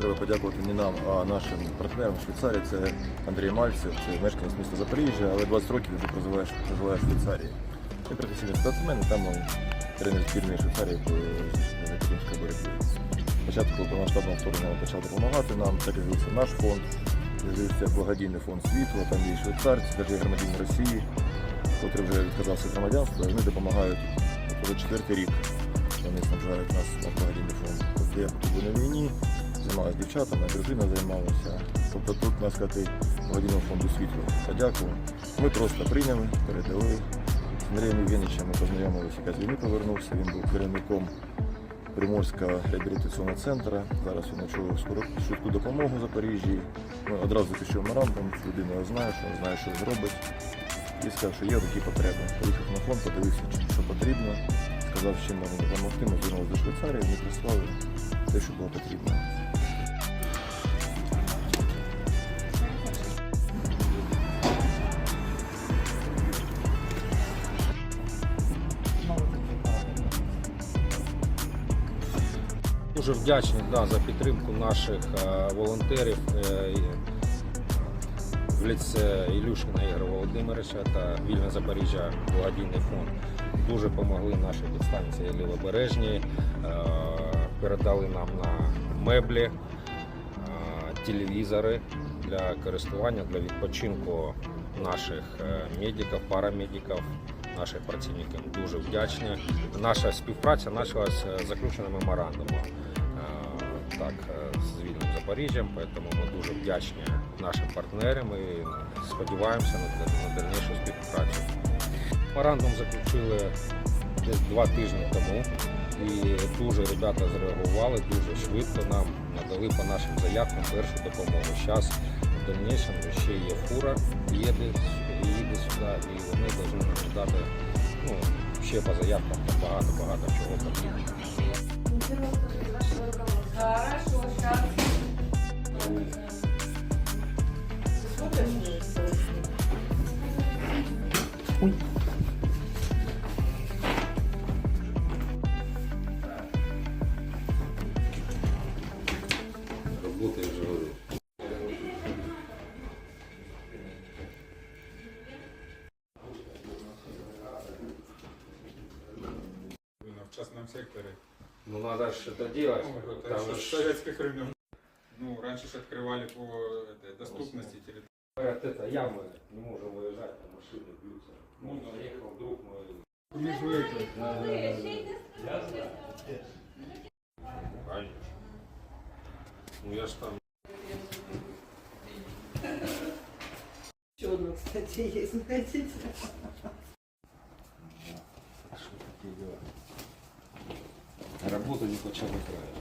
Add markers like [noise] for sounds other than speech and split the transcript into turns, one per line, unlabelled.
треба подякувати не нам, а нашим партнерам в Швейцарії. Це Андрій Мальцев, це мешканець міста Запоріжжя, але 20 років вже проживає, проживає в Швейцарії. Він професійний спортсмен, і там тренер збірної Швейцарії по кримській боротьбі. Спочатку повномасштабного вторгнення почав допомагати нам, так як з'явився наш фонд, з'явився благодійний фонд світла, там є швейцарці, теж є громадяни Росії, котрий вже відказався від громадянства, і вони допомагають уже четвертий рік. Вони снабжають нас на благодійний фонд. Тобто я був на війні, займалася дівчатами, дружина займалася. Тобто тут, можна сказати, благодійному фонду світло. Подяку. Ми просто прийняли, передали. З Андрієм Євгенійовичем ми познайомилися, яка з війни повернувся. Він був керівником Приморського реабілітаційного центру. Зараз він очолив швидку допомогу в Запоріжжі. Ми одразу пішов меморандум, людина його знає, що він знає, що він робить. І сказав, що є такі потреби. Поїхав на фонд, подивився, що потрібно. Сказав, чим можна допомогти. Ми звернулися до Швейцарії, вони прислали те, що було потрібно.
Дуже вдячні да, за підтримку наших е, волонтерів е, в ліце Ілюшина Ігоря Володимировича та Вільне Запоріжжя благодійний фонд. Дуже допомогли нашій підстанції Лівобережній, е, передали нам на меблі, е, телевізори для користування, для відпочинку наших е, медиків, парамедиків, наших працівників. Дуже вдячні. Наша співпраця почалася з заключення меморандуму е, так, е, з вільним Запоріжжям, тому ми дуже вдячні нашим партнерам і сподіваємося на, на дальнішу співпрацю. Меморандум заключили десь два тижні тому. І дуже ребята зреагували дуже швидко. Нам надали по нашим заявкам першу допомогу. Зараз в дальнішому ще є фура, їде, їде сюди, і вони повинні нам дати ну, ще по заявкам багато-багато чого потрібно.
Сейчас.
Роботи вже
в частном секторе.
Ну надо это делать.
Ну, это
Там
еще с советских времен. Ну, раньше же открывали по этой, доступности территории.
говорят, это ямы, не можем выезжать, там машины бьются. Ну,
Ну, да.
приехал друг мой.
Мы же это,
Конечно. Ну я ж там
Еще одно, кстати, есть, знаете. [laughs]
후보도 있고 최고 들어요.